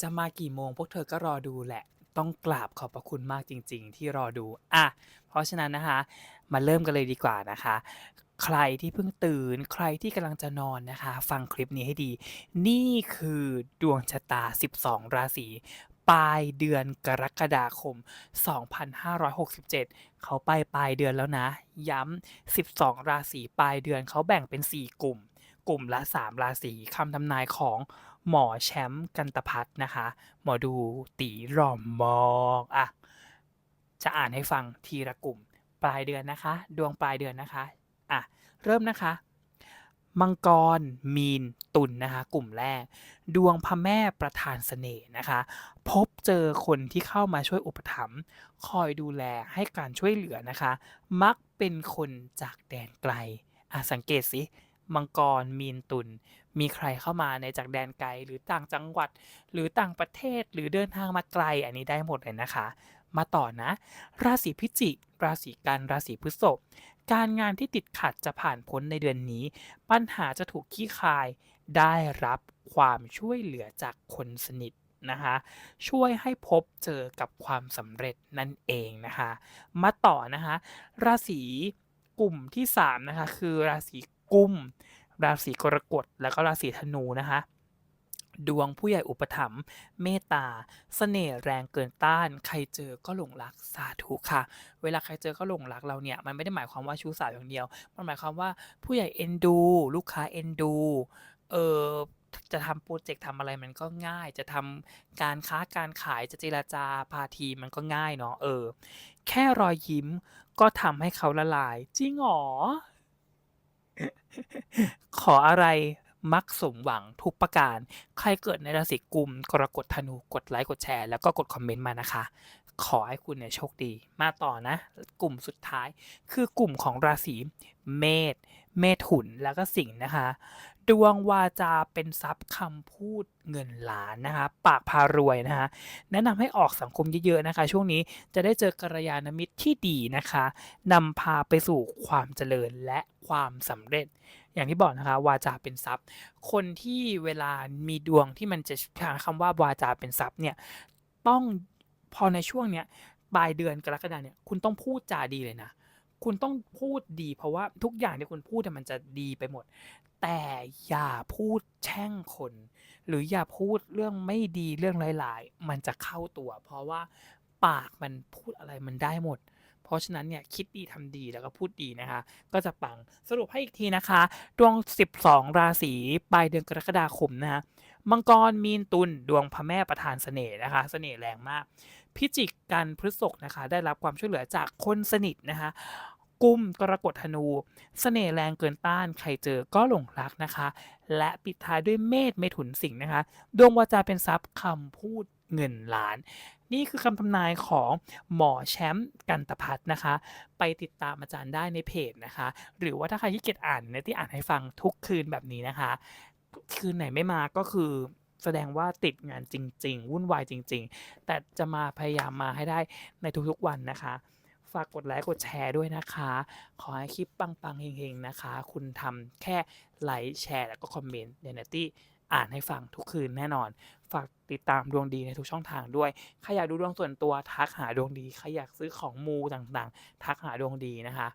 จะมากี่โมงพวกเธอก็รอดูแหละ ต้องกราบขอบพระคุณมากจริง ๆ ที่รอดูอะเพราะฉะนั้นนะคะ มาเริ่มกันเลยดีกว่านะคะ ใครที่เพิ่งตื่น ใครที่กำลังจะนอนนะคะ ฟังคลิปนี้ให้ดี นี่คือดวงชะตา 12 ราศีปลายเดือนกรกฎาคม 2567 เขาไปปลายเดือนแล้วนะ ย้ำ 12 ราศีปลายเดือนเขาแบ่งเป็น 4 กลุ่ม กลุ่มละ 3 ราศีคำทำนายของ หมอแชมป์กันตพัฒน์นะคะ หมอดูตีหล่อมมองอะจะอ่านให้ฟังทีละกลุ่ม ปลายเดือนนะคะ ดวงปลายเดือนนะคะอะเริ่มนะคะ มังกรมีนตุลนะคะ กลุ่มแรก ดวงพระแม่ประธานเสน่ห์นะคะ พบเจอคนที่เข้ามาช่วยอุปถัมภ์คอยดูแลให้การช่วยเหลือนะคะ มักเป็นคนจากแดนไกลอะสังเกตสิ มังกร มีนตุลมีใครเข้ามาในจากแดนไกลหรือต่างจังหวัด หรือต่างประเทศหรือเดินทางมาไกลอันนี้ได้หมดเลยนะคะ มาต่อนะ ราศีพิจิก ราศีกันราศีพฤษภการงานที่ติดขัดจะผ่านพ้นในเดือนนี้ ปัญหาจะถูกคลี่คลายได้รับความช่วยเหลือจากคนสนิทนะคะช่วยให้พบเจอกับความสำเร็จนั่นเองนะคะ มาต่อนะคะ ราศีกลุ่มที่3นะคะคือราศี กุม ราศีกรกฎแล้วก็ราศีธนูนะคะดวงผู้ใหญ่อุปถัมภ์เมตตาเสน่ห์แรงเกินต้าน ใครเจอก็หลงรักสาธุค่ะ เวลาใครเจอก็หลงรักเราเนี่ยมันไม่ได้หมายความว่าชู้สาวอย่างเดียว มันหมายความว่าผู้ใหญ่เอ็นดู ลูกค้าเอ็นดูเออจะทำพรเจกต์ทำอะไรมันก็ง่าย จะทำการค้าการขายจะเจรจาพาทีมันก็ง่ายเนาะเออ แค่รอยยิ้มก็ทำให้เขาละลาย จริงหรอ? ขออะไรมักสมหวังทุกประการ ใครเกิดในราศีกุม กรกฎธนู กดไลค์ กดแชร์ แล้วก็กดคอมเมนต์มานะคะ ขอให้คุณเนี่ยโชคดี มาต่อนะ กลุ่มสุดท้าย คือกลุ่มของราศีเมษ เมถุนแล้วก็สิงห์นะคะ ดวงวาจาเป็นทรัพย์คำพูดเงินล้านนะคะ ปากพารวยนะคะ แนะนำให้ออกสังคมเยอะๆนะคะ ช่วงนี้จะได้เจอกัลยาณมิตรที่ดีนะคะนำพาไปสู่ความเจริญและความสำเร็จ อย่างที่บอกนะคะ วาจาเป็นทรัพย์ คนที่เวลามีดวงที่มันจะใช้คำว่าวาจาเป็นทรัพย์เนี่ยต้อง พอในช่วงเนี้ยปลายเดือนกรกฎาเนี่ยคุณต้องพูดจาดีเลยนะ คุณต้องพูดดี เพราะว่าทุกอย่างที่คุณพูดมันจะดีไปหมด แต่อย่าพูดแช่งคน หรืออย่าพูดเรื่องไม่ดีเรื่องร้าย ๆ มันจะเข้าตัว เพราะว่าปากมันพูดอะไรมันได้หมด เพราะฉะนั้นเนี่ยคิดดีทำดีแล้วก็พูดดีนะคะ ก็จะปังสรุปให้อีกทีนะคะ ดวง 12 ราศีปลายเดือนกรกฎาคมนะคะ มังกรมีนตุลดวงพระแม่ประธานเสน่ห์นะคะเสน่ห์แรงมาก พิจิกกันพฤษภนะคะ ได้รับความช่วยเหลือจากคนสนิทนะคะกุมกรกฎธนูเสน่ห์แรงเกินต้านใครเจอก็หลงรักนะคะ และปิดท้ายด้วยเมษเมถุนสิงห์นะคะ ดวงวาจาเป็นทรัพย์คำพูดเงินล้าน นี่คือคำทำนายของหมอแชมป์กันตพัฒนะคะ ไปติดตามอาจารย์ได้ในเพจนะคะ หรือว่าถ้าใครขี้เกียจอ่านเนี่ยที่อ่านให้ฟังทุกคืนแบบนี้นะคะ คืนไหนไม่มาก็คือแสดงว่าติดงานจริง ๆ วุ่นวายจริง ๆ แต่จะมาพยายามมาให้ได้ในทุกๆวันนะคะ ฝากกดไลค์กดแชร์ด้วยนะคะ ขอให้คลิปปังๆเฮงๆนะคะ คุณทำแค่ไลค์แชร์แล้วก็คอมเมนต์เดี๋ยว Natty อ่านให้ฟังทุกคืนแน่นอน ฝากติดตามดวงดีในทุกช่องทางด้วย ใครอยากดูดวงส่วนตัวทักหาดวงดี ใครอยากซื้อของมูต่างๆ ทักหาดวงดีนะคะ